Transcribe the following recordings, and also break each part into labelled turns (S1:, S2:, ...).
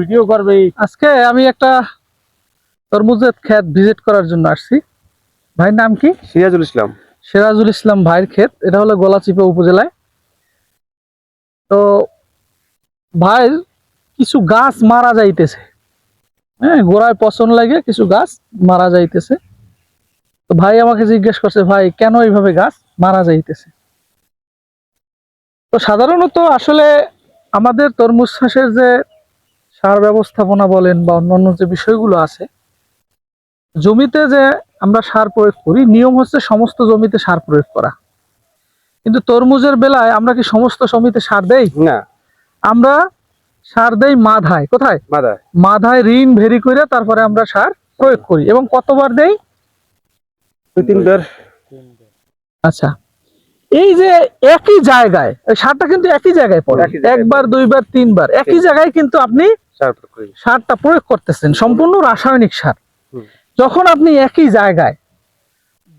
S1: Video করবে।
S2: আজকে আমি একটা তরমুজের ক্ষেত ভিজিট করার জন্য আসছি। ভাইয়ের নাম কি?
S1: সিরাজুল ইসলাম।
S2: সিরাজুল ইসলাম ভাইয়ের ক্ষেত। এটা হলো গলাচিপা উপজেলায়। তো ভাই কিছু গাছ মারা যাইতেছে। হ্যাঁ গোড়ায় পচন লাগে কিছু গাছ মারা যাইতেছে। তো ভাই আমাকে জিজ্ঞেস করছে ভাই কেন এইভাবে গাছ মারা যাইতেছে? তো সাধারণত আসলে আমাদের তরমুজ চাষের যে সার ব্যবস্থাপনা বলেন বা অন্যান্য যে বিষয়গুলো আছে জমিতে যে আমরা সার প্রয়োগ করি নিয়ম হচ্ছে সমস্ত জমিতে সার প্রয়োগ করা। কিন্তু তরমুজের বেলায় আমরা কি সমস্ত জমিতে সার দেই?
S1: না।
S2: আমরা সার দেই মাধায়। কোথায়?
S1: মাধায়।
S2: মাধায় ঋণ ভেরি করে তারপরে আমরা সার প্রয়োগ করি। এবং কতবার দেই?
S1: দুই তিনবার।
S2: আচ্ছা। এই যে একই জায়গায় সারটা কিন্তু একই জায়গায় পড়ে। একবার দুইবার তিনবার। একই জায়গায় কিন্তু আপনি সারটা প্রয়োগ করতেছেন সম্পূর্ণ রাসায়নিক সার। যখন আপনি একই জায়গায়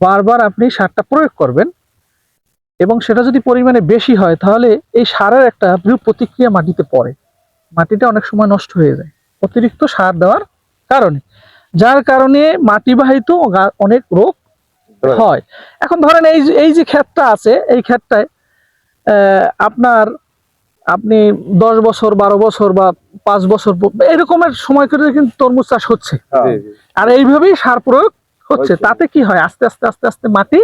S2: বারবার আপনি সারটা প্রয়োগ করবেন এবং সেটা যদি পরিমাণে বেশি হয় তাহলে এই সারের একটা বিরূপ প্রতিক্রিয়া মাটিতে পড়ে। মাটিটা অনেক সময় নষ্ট হয়ে যায় অতিরিক্ত সার দেওয়ার কারণে। যার কারণে মাটিবাহিত অনেক রোগ হয়। এখন ধরেন এই যে- এই যে ক্ষেতটা আছে এই ক্ষেতটায় আহ, আপনার আপনি দশ বছর বারো বছর বা পাঁচ বছর এরকমের সময় করে কিন্তু তরমুজ চাষ হচ্ছে।
S1: জি, জি।
S2: আর এইভাবেই সার প্রয়োগ হচ্ছে। তাতে কি হয়? আস্তে আস্তে আস্তে আস্তে মাটি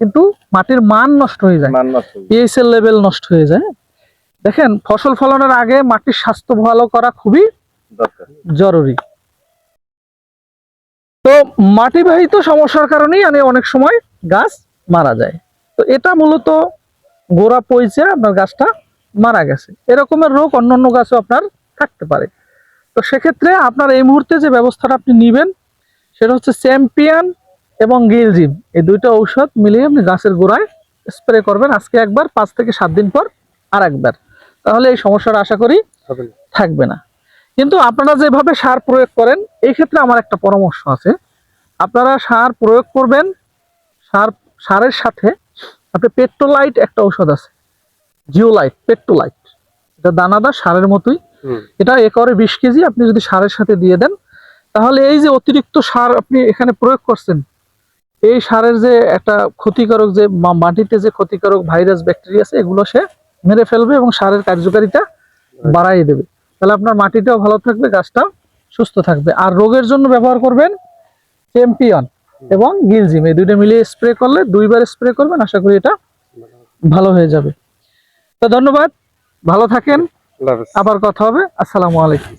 S2: কিন্তু মাটির মান নষ্ট হয়ে যায়।
S1: মান নষ্ট হয়ে যায়।
S2: পিএইচ এর লেভেল নষ্ট হয়ে যায়। দেখেন ফসল ফলানোর আগে মাটির স্বাস্থ্য ভালো করা খুবই জরুরি। তো মাটিবাহিত সমস্যার কারণেই মানে অনেক সময় গাছ মারা যায়। তো এটা মূলত গোড়া পইছে আপনার গাছটা মারা গেছে। এরকমের রোগ অন্যান্য গাছও আপনার থাকতে পারে। তো সেক্ষেত্রে আপনার এই মুহূর্তে যে ব্যবস্থাটা আপনি নেবেন সেটা হচ্ছে চ্যাম্পিয়ন এবং গিলজিম এই দুইটা ঔষধ মিলিয়ে আপনি গাছের গোড়ায় স্প্রে করবেন। আজকে একবার পাঁচ থেকে সাত দিন পর আর একবার তাহলে এই সমস্যাটা আশা করি থাকবে না। কিন্তু আপনারা যেভাবে সার প্রয়োগ করেন এই ক্ষেত্রে আমার একটা পরামর্শ আছে। আপনারা সার প্রয়োগ করবেন সার সারের সাথে আপনি পেট্রোলাইট একটা ঔষধ আছে জিওলাইট পেট্রোলাইট। এটা দানাদার সারের মতোই। এটা একরে বিশ কেজি আপনি যদি সারের সাথে দিয়ে দেন তাহলে এই যে অতিরিক্ত সার আপনি এখানে প্রয়োগ করছেন এই সারের যে একটা ক্ষতিকারক যে মাটিতে যে ক্ষতিকারক ভাইরাস ব্যাকটেরিয়া আছে এগুলো সে মেরে ফেলবে এবং সারের কার্যকারিতা বাড়াই দেবে। তাহলে আপনার মাটিটাও ভালো থাকবে গাছটাও সুস্থ থাকবে। আর রোগের জন্য ব্যবহার করবেন চ্যাম্পিয়ন এবং গিলজিম এই দুইটা মিলিয়ে স্প্রে করলে দুইবার স্প্রে করবেন আশা করি এটা ভালো হয়ে যাবে। তো ধন্যবাদ ভালো থাকেন। আবার কথা হবে। আসসালামু আলাইকুম।